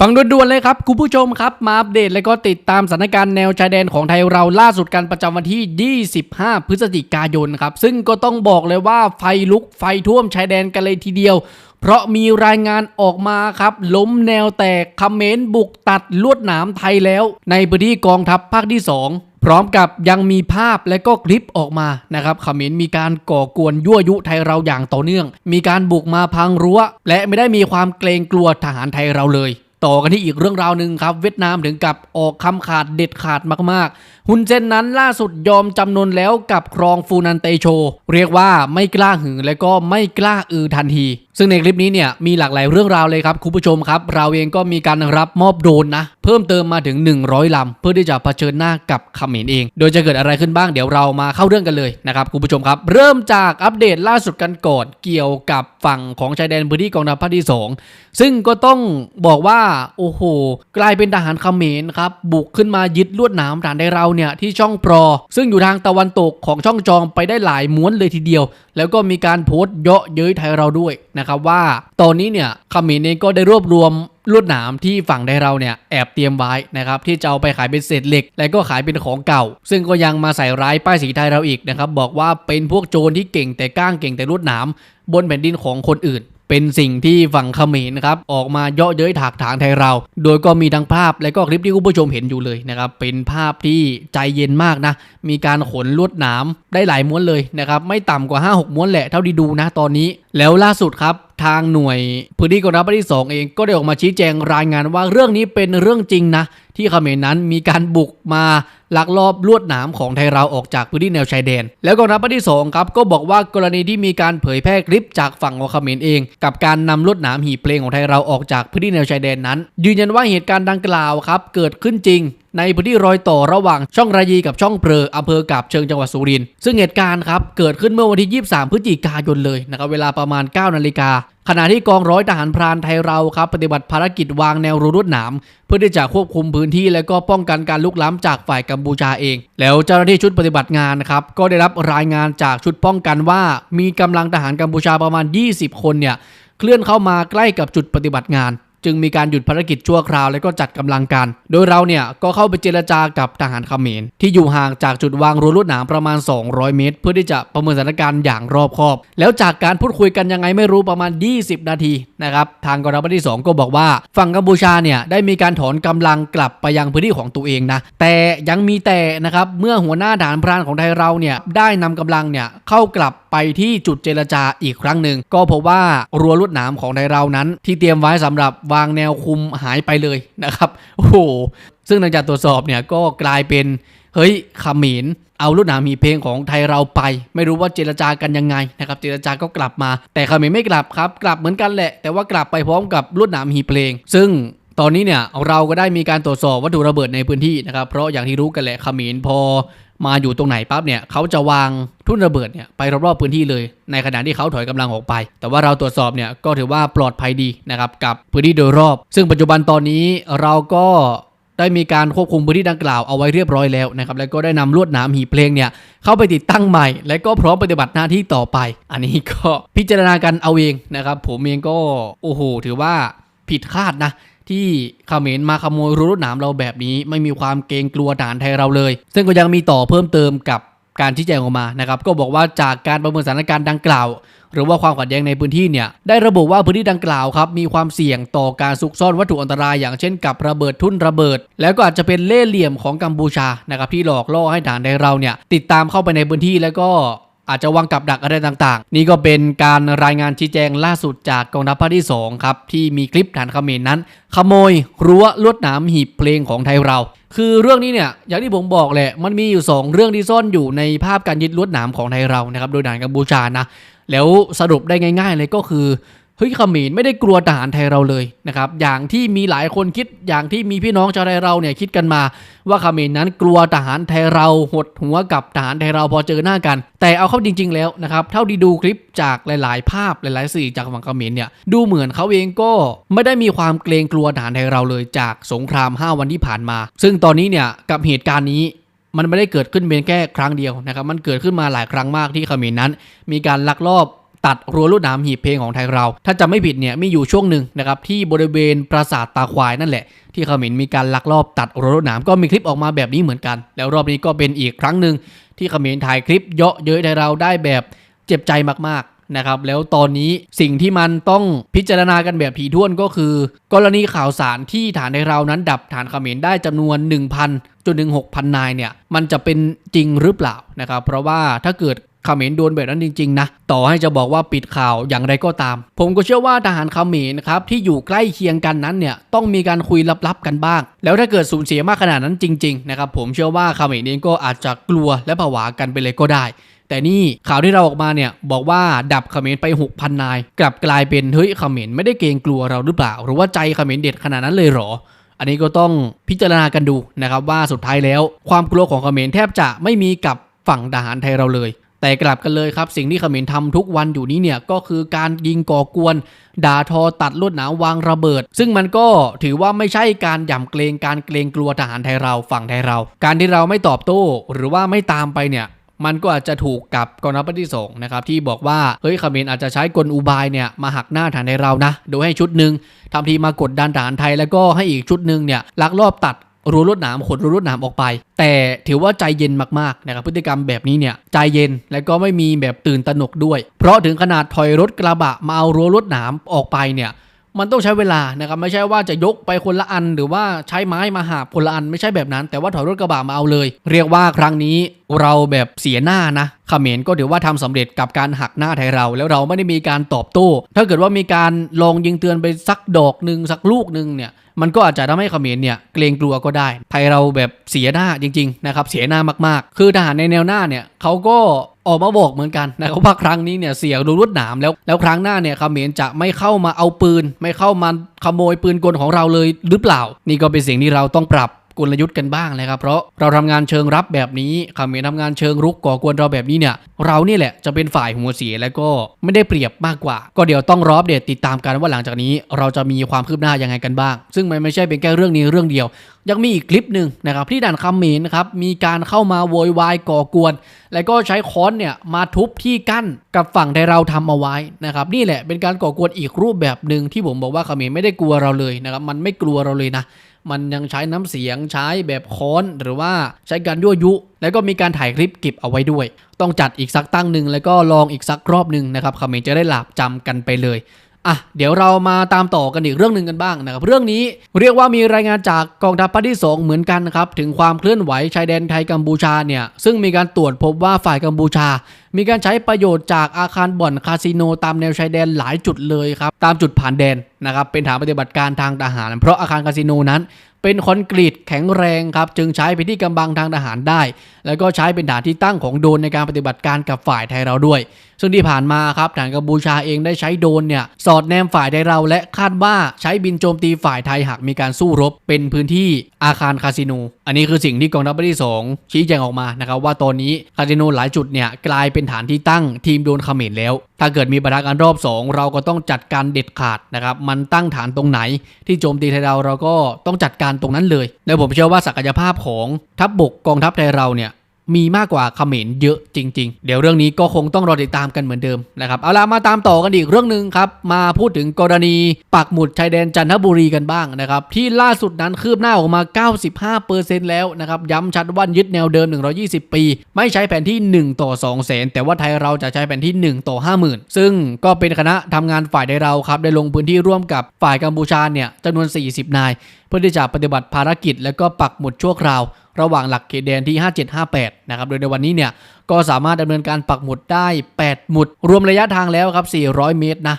ฟังด่วนๆเลยครับ คุณผู้ชมครับ มาอัปเดตและก็ติดตามสถานการณ์แนวชายแดนของไทยเราล่าสุดกันประจำวันที่ 25 พฤศจิกายนครับ ซึ่งก็ต้องบอกเลยว่าไฟลุกไฟท่วมชายแดนกันเลยทีเดียว เพราะมีรายงานออกมาครับ ล้มแนวแตกคอมเมนต์บุกตัดลวดหนามไทยแล้ว ในพื้นที่กองทัพภาคที่ 2พร้อมกับยังมีภาพและก็คลิปออกมานะครับเขมรมีการก่อกวนยั่วยุไทยเราอย่างต่อเนื่อง มีการบุกมาพังรั้ว และไม่ได้มีความเกรงกลัวทหารไทยเราเลย ต่อกันที่อีกเรื่องราวหนึ่งครับ เวียดนามถึงกับออกคำขาดเด็ดขาดมาก ฮุนเซนนั้นล่าสุดยอมจำนนแล้วกับครองฟูนันเตโช เรียกว่าไม่กล้าหือและก็ไม่กล้าอือทันที ซึ่งในคลิปนี้เนี่ยมีหลากหลายเรื่องราวเลยครับคุณผู้ชมครับ เราเองก็มีการรับมอบโดนนะ เพิ่มเติมมาถึง 100ลำเพื่อที่จะเผชิญหน้ากับเขมรเอง โดยจะเกิดอะไรขึ้นบ้างเดี๋ยวเรามาเข้าเรื่องกันเลยนะครับคุณผู้ชมครับ เริ่มจากอัปเดตล่าสุดกันก่อนเกี่ยวกับฝั่งของชายแดนพื้นที่กองทัพภาคที่ 2 ซึ่งก็ต้องบอกว่าโอ้โห กลายเป็นทหารเขมรครับบุกขึ้นมายึดลวดหนามฐานได้เราเนี่ยที่ช่องปรอ ซึ่งอยู่ทางตะวันตกของช่องจองไปได้หลายม้วนเลยทีเดียว แล้วก็มีการโพสต์เยาะเย้ยไทยเราด้วยนะครับว่า ตอนนี้เนี่ยขมรเองก็ได้รวบรวมลวดหนามที่ฝั่งไทยเราเนี่ยแอบเตรียมไว้นะครับที่จะเอาไปขายเป็นเศษเหล็ก และก็ขายเป็นของเก่า ซึ่งก็ยังมาใส่ร้ายป้ายสีไทยเราอีกนะครับบอกว่าเป็นพวกโจรที่เก่งแต่ก้างเก่งแต่ลวดหนามบนแผ่นดินของคนอื่น เป็นสิ่งที่ฝั่งเขมรนะครับออกมาเยาะเย้ยถากถางไทยเรา โดยก็มีทั้งภาพและก็คลิปที่คุณผู้ชมเห็นอยู่เลยนะครับเป็นภาพที่ใจเย็นมากนะ มีการขนลวดหนามได้หลายม้วนเลยนะครับไม่ต่ำกว่า 5-6 ม้วนแหละเท่าที่ดูนะตอนนี้ แล้วล่าสุดครับทางหน่วยพื้นที่กองทัพภาคที่ 2 เองก็ได้ออกมาชี้แจงรายงานว่าเรื่องนี้เป็นเรื่องจริงนะ ที่เขมรนั้นมีการบุกมาลักลอบลวดหนามของไทยเราออกจากพื้นที่แนวชายแดน แล้วกองทัพภาคที่2ครับก็บอกว่ากรณีที่มีการเผยแพร่คลิปจากฝั่งของเขมรเอง กับการนำลวดหนามหีบเพลงของไทยเราออกจากพื้นที่แนวชายแดนนั้น ยืนยันว่าเหตุการณ์ดังกล่าวครับเกิดขึ้นจริงในพื้นที่รอยต่อระหว่างช่องรายีกับช่องเพลออำเภอกาบเชิงจังหวัดสุรินทร์ซึ่งเหตุการณ์ครับเกิดขึ้นเมื่อวันที่ 23 พฤศจิกายนเลยนะครับเวลาประมาณ 9 นาฬิกา ขณะที่กองร้อยทหารพรานไทยเราครับปฏิบัติภารกิจวางแนวรั้วลวดหนามเพื่อที่จะควบคุมพื้นที่และก็ป้องกันการลุกล้ำจากฝ่ายกัมพูชาเอง แล้วเจ้าหน้าที่ชุดปฏิบัติงานนะครับก็ได้รับรายงานจากชุดป้องกันว่า มีกำลังทหารกัมพูชาประมาณ 20 คนเนี่ยเคลื่อนเข้ามาใกล้กับจุดปฏิบัติงาน จึงมีการหยุดภารกิจชั่วคราวและก็จัดกำลังกัน โดยเราเนี่ยก็เข้าไปเจรจากับทหารเขมรที่อยู่ห่างจากจุดวางรั้วลวดหนามประมาณ 200 เมตร เพื่อที่จะประเมินสถานการณ์อย่างรอบคอบ แล้วจากการพูดคุยกันยังไงไม่รู้ประมาณ 20 นาทีนะครับทางกองทัพที่ 2 ก็บอกว่าฝั่งกัมพูชาเนี่ยได้มีการถอนกำลังกลับไปยังพื้นที่ของตัวเองนะแต่ยังมีแต่นะครับเมื่อหัวหน้าฐานพรานของไทยเราเนี่ยได้นำกำลังเนี่ยเข้ากลับ ไปที่จุดเจรจาอีกครั้งหนึ่งก็พบว่ารั้วลวดหนามของไทยเรานั้น ที่เตรียมไว้สำหรับวางแนวคุมหายไปเลยนะครับโอ้โหซึ่งหลังจากตรวจสอบเนี่ยก็กลายเป็นเฮ้ยขมินเอาลวดหนามีเพลงของไทยเราไป ไม่รู้ว่าเจรจากันยังไงนะครับ เจรจาก็กลับมา แต่ขมินไม่กลับครับ กลับเหมือนกันแหละ แต่ว่ากลับไปพร้อมกับลวดหนามีเพลง ซึ่งตอนนี้เนี่ยเราก็ได้มีการตรวจสอบวัตถุระเบิดในพื้นที่นะครับ เพราะอย่างที่รู้กันแหละขมินพอ มาอยู่ตรงไหนปั๊บเนี่ยเขาจะวางทุ่นระเบิดเนี่ยไปรอบๆพื้นที่เลย ในขณะที่เขาถอยกำลังออกไป แต่ว่าเราตรวจสอบเนี่ยก็ถือว่าปลอดภัยดีนะครับกับพื้นที่โดยรอบ ซึ่งปัจจุบันตอนนี้เราก็ได้มีการควบคุมพื้นที่ดังกล่าวเอาไว้เรียบร้อยแล้วนะครับ แล้วก็ได้นำลวดหนามหีเพลงเนี่ยเข้าไปติดตั้งใหม่ และก็พร้อมปฏิบัติหน้าที่ต่อไป อันนี้ก็พิจารณากันเอาเองนะครับ ผมเองก็โอ้โหถือว่าผิดคาดนะ ที่เขมรมาขโมยรั้วรวดหนามเราแบบนี้ ไม่มีความเกรงกลัวทหารไทยเราเลย ซึ่งก็ยังมีต่อเพิ่มเติมกับการชี้แจงออกมานะครับก็บอกว่าจากการประเมินสถานการณ์ดังกล่าว หรือว่าความขัดแย้งในพื้นที่เนี่ยได้ระบุว่าพื้นที่ดังกล่าวครับมีความเสี่ยงต่อการซุกซ่อนวัตถุอันตรายอย่างเช่นกับระเบิดทุ่นระเบิด แล้วก็อาจจะเป็นเล่ห์เหลี่ยมของกัมพูชานะครับที่หลอกล่อให้ทหารไทยเราเนี่ยติดตามเข้าไปในพื้นที่แล้วก็ อาจจะวางกับดักอะไรต่างๆ นี่ก็เป็นการรายงานชี้แจงล่าสุดจากกองทัพภาคที่2ครับที่มีคลิปฐานเขมรนั้น ขโมยรั้วลวดหนามหีบเพลงของไทยเรา คือเรื่องนี้เนี่ยอย่างที่ผมบอกแหละมันมีอยู่ 2 เรื่องที่ซ่อนอยู่ในภาพการยึดลวดหนามของไทยเรานะครับโดยด่ารกัมพูชานะแล้วสรุปได้ง่าย ๆ เลยก็คือ เฮ้ยขมรไม่ได้กลัวทหารไทยเราเลยนะครับ อย่างที่มีหลายคนคิดอย่างที่มีพี่น้องชาวไทยเราเนี่ยคิดกันมา ว่าขมรนั้นกลัวทหารไทยเราหดหัวกับทหารไทยเราพอเจอหน้ากัน แต่เอาเข้าจริง ๆ แล้วนะครับเท่าที่ดูคลิปจากหลาย ๆ ภาพหลายๆสื่อจากฝั่งขมรเนี่ยดูเหมือนเขาเองก็ไม่ได้มีความเกรงกลัวทหารไทยเราเลยจากสงคราม 5 วันที่ผ่านมา ซึ่งตอนนี้เนี่ยกับเหตุการณ์นี้มันไม่ได้เกิดขึ้นเพียงแค่ครั้งเดียวนะครับมันเกิดขึ้นมาหลายครั้งมากที่ขมรนั้น มีการลักลอบ ตัดรั้วลวดหนามหีบเพลงของไทยเรา ถ้าจะไม่ผิดเนี่ยมีอยู่ช่วงหนึ่งนะครับที่บริเวณปราสาทตาควายนั่นแหละ ที่เขมรมีการลักลอบตัดรั้วลวดหนามก็มีคลิปออกมาแบบนี้เหมือนกัน แล้วรอบนี้ก็เป็นอีกครั้งหนึ่งที่เขมรถ่ายคลิปเยาะเย้ยไทยเราได้แบบเจ็บใจมากๆนะครับแล้วตอนนี้สิ่งที่มันต้องพิจารณากันแบบถี่ถ้วนก็คือ กรณีข่าวสารที่ฐานไทยเรานั้นดับฐานเขมรได้จำนวน 1,000จนถึง6,000นายเนี่ยมันจะเป็นจริงหรือเปล่านะครับเพราะว่าถ้าเกิด เขมรโดนแบบนั้นจริงๆนะต่อให้จะบอกว่าปิดข่าวอย่างไรก็ตาม ผมก็เชื่อว่าทหารเขมรนะครับที่อยู่ใกล้เคียงกันนั้นเนี่ยต้องมีการคุยลับๆกันบ้าง แล้วถ้าเกิดสูญเสียมากขนาดนั้นจริงๆนะครับผมเชื่อว่าเขมรเองก็อาจจะกลัวและผวากันไปเลยก็ได้ แต่นี่ข่าวที่เราออกมาเนี่ยบอกว่าดับเขมรไป 6,000 นาย กลับกลายเป็นเฮ้ยเขมรไม่ได้เกรงกลัวเราหรือเปล่า หรือว่าใจเขมรเด็ดขนาดนั้นเลยเหรออันนี้ก็ต้องพิจารณากันดูนะครับว่าสุดท้ายแล้ว ความกลัวของเขมรแทบจะไม่มีกับฝั่งทหารไทยเราเลย แต่กลับกันเลยครับ สิ่งที่เขมรทำทุกวันอยู่นี้เนี่ยก็คือการยิงก่อกวน ด่าทอตัดลวดหนามวางระเบิด ซึ่งมันก็ถือว่าไม่ใช่การหย่ำเกรงการเกรงกลัวทหารไทยเราฝั่งไทยเรา การที่เราไม่ตอบโต้หรือว่าไม่ตามไปเนี่ยมันก็อาจจะถูกกับกองทัพที่สองนะครับที่บอกว่าเฮ้ยเขมรอาจจะใช้กลอุบายเนี่ยมาหักหน้าฐานในเรานะ โดยให้ชุดหนึ่งทำทีมากดดันฐานไทยแล้วก็ให้อีกชุดหนึ่งเนี่ยลักลอบตัด รั้วลวดหนามขนรั้วลวดหนามออกไป แต่ถือว่าใจเย็นมากๆนะครับพฤติกรรมแบบนี้เนี่ยใจเย็นและก็ไม่มีแบบตื่นตระหนกด้วย เพราะถึงขนาดถอยรถกระบะมาเอารั้วลวดหนามออกไปเนี่ย มันต้องใช้เวลานะครับไม่ใช่ว่าจะยกไปคนละอัน หรือว่าใช้ไม้มาหาบคนละอันไม่ใช่แบบนั้น แต่ว่าถอยรถกระบะมาเอาเลย เรียกว่าครั้งนี้เราแบบเสียหน้านะเขมรก็ถือว่าทำสำเร็จกับการหักหน้าไทยเรา แล้วเราไม่ได้มีการตอบโต้ ถ้าเกิดว่ามีการลองยิงเตือนไปสักดอกหนึ่งสักลูกหนึ่งเนี่ยมันก็อาจจะทำให้เขมรเนี่ยเกรงกลัวก็ได้ ไทยเราแบบเสียหน้าจริงๆนะครับเสียหน้ามากๆ คือทหารในแนวหน้าเนี่ยเขาก็ ออกมาบอกเหมือนกันนะครับว่าครั้งนี้เนี่ยเสียรูรวดหนามแล้วแล้วครั้งหน้าเนี่ยเขมรจะไม่เข้ามาเอาปืน ไม่เข้ามาขโมยปืนกลของเราเลยหรือเปล่า นี่ก็เป็นสิ่งที่เราต้องปรับกลยุทธ์กันบ้างนะครับ เพราะเราทำงานเชิงรับแบบนี้เขมรทำงานเชิงรุกก่อกวนเราแบบนี้เนี่ย เรานี่แหละจะเป็นฝ่ายหัวเสียแล้วก็ไม่ได้เปรียบมากกว่า ก็เดี๋ยวต้องรออัปเดตติดตามกันว่าหลังจากนี้ เราจะมีความคืบหน้ายังไงกันบ้าง ซึ่งมันไม่ใช่เป็นแค่เรื่องนี้เรื่องเดียว ยังมีอีกคลิปหนึ่งนะครับที่ด่านคำเขมรนะครับมีการเข้ามาโวยวายก่อกวน แล้วก็ใช้ค้อนเนี่ยมาทุบที่กั้นกับฝั่งที่เราทำเอาไว้นะครับนี่แหละเป็นการก่อกวนอีกรูปแบบหนึ่งที่ผมบอกว่าเขมรไม่ได้กลัวเราเลยนะครับมันไม่กลัวเราเลยนะมันยังใช้น้ำเสียงใช้แบบค้อนหรือว่าใช้การยั่วยุ แล้วก็มีการถ่ายคลิปเก็บเอาไว้ด้วย ต้องจัดอีกสักตั้งหนึ่งแล้วก็ลองอีกสักรอบหนึ่งนะครับเขมรจะได้หลาบจำกันไปเลย อะเดี๋ยวเรามาตามต่อกันอีกเรื่องหนึ่งกันบ้างนะครับเรื่องนี้เรียกว่ามีรายงานจากกองทัพภาคที่2เหมือนกันนะครับถึงความเคลื่อนไหวชายแดนไทยกัมพูชาเนี่ยซึ่งมีการตรวจพบว่าฝ่ายกัมพูชา มีการใช้ประโยชน์จากอาคารบ่อนคาสิโนตามแนวชายแดนหลายจุดเลยครับตามจุดผ่านแดน นะครับเป็นฐานปฏิบัติการทางทหาร เพราะอาคารคาสิโนนั้น เป็นคอนกรีตแข็งแรงครับจึงใช้เป็นที่กำบังทางทหารได้ แล้วก็ใช้เป็นฐานที่ตั้งของโดนในการปฏิบัติการกับฝ่ายไทยเราด้วย ซึ่งที่ผ่านมาครับฐานกัมพูชาเองได้ใช้โดนเนี่ยสอดแนมฝ่ายไทยเรา และคาดว่าใช้บินโจมตีฝ่ายไทยหากมีการสู้รบ เป็นพื้นที่อาคารคาสิโนอันนี้คือสิ่งที่กองทัพภาคที่สองชี้แจงออกมานะครับว่าตอนนี้คาสิโนหลายจุดเนี่ยกลายเป็นฐานที่ตั้งทีมโดนเขมรแล้ว ถ้าเกิดมีปะทะกันรอบ 2 เราก็ต้องจัดการเด็ดขาดนะครับมัันตั้งฐานตรงไหน ที่โจมตีไทยเราเราก็ต้องจัดการตรงนั้นเลย และผมเชื่อว่าศักยภาพของทัพบบกกองทัพไทยเราเนี่ย มีมากกว่าเขมรเยอะจริง ๆ เดี๋ยวเรื่องนี้ก็คงต้องรอติดตามกันเหมือนเดิมนะครับเอาล่ะมาตามต่อกันอีกเรื่องหนึ่งครับ มาพูดถึงกรณีปักหมุดชายแดนจันทบุรีกันบ้างนะครับ ที่ล่าสุดนั้นคืบหน้าออกมา 95%แล้วนะครับ ย้ำชัดว่ายึดแนวเดิม 120 ปี ไม่ใช้แผนที่ 1 ต่อ2แสนแต่ว่าไทยเราจะใช้แผนที่ 1 ต่อ 50,000 ซึ่งก็เป็นคณะทำงานฝ่ายใดเราครับได้ลงพื้นที่ร่วมกับฝ่ายกัมพูชาเนี่ยจำนวน 40 นาย เพื่อที่จะปฏิบัติภารกิจ และก็ปักหมุดชั่วคราว ระหว่างหลักเขตแดนที่ 5758 นะครับ โดยในวันนี้เนี่ยก็สามารถดำเนินการปักหมุดได้ 8 หมุด รวมระยะทางแล้วครับ 400 เมตรนะ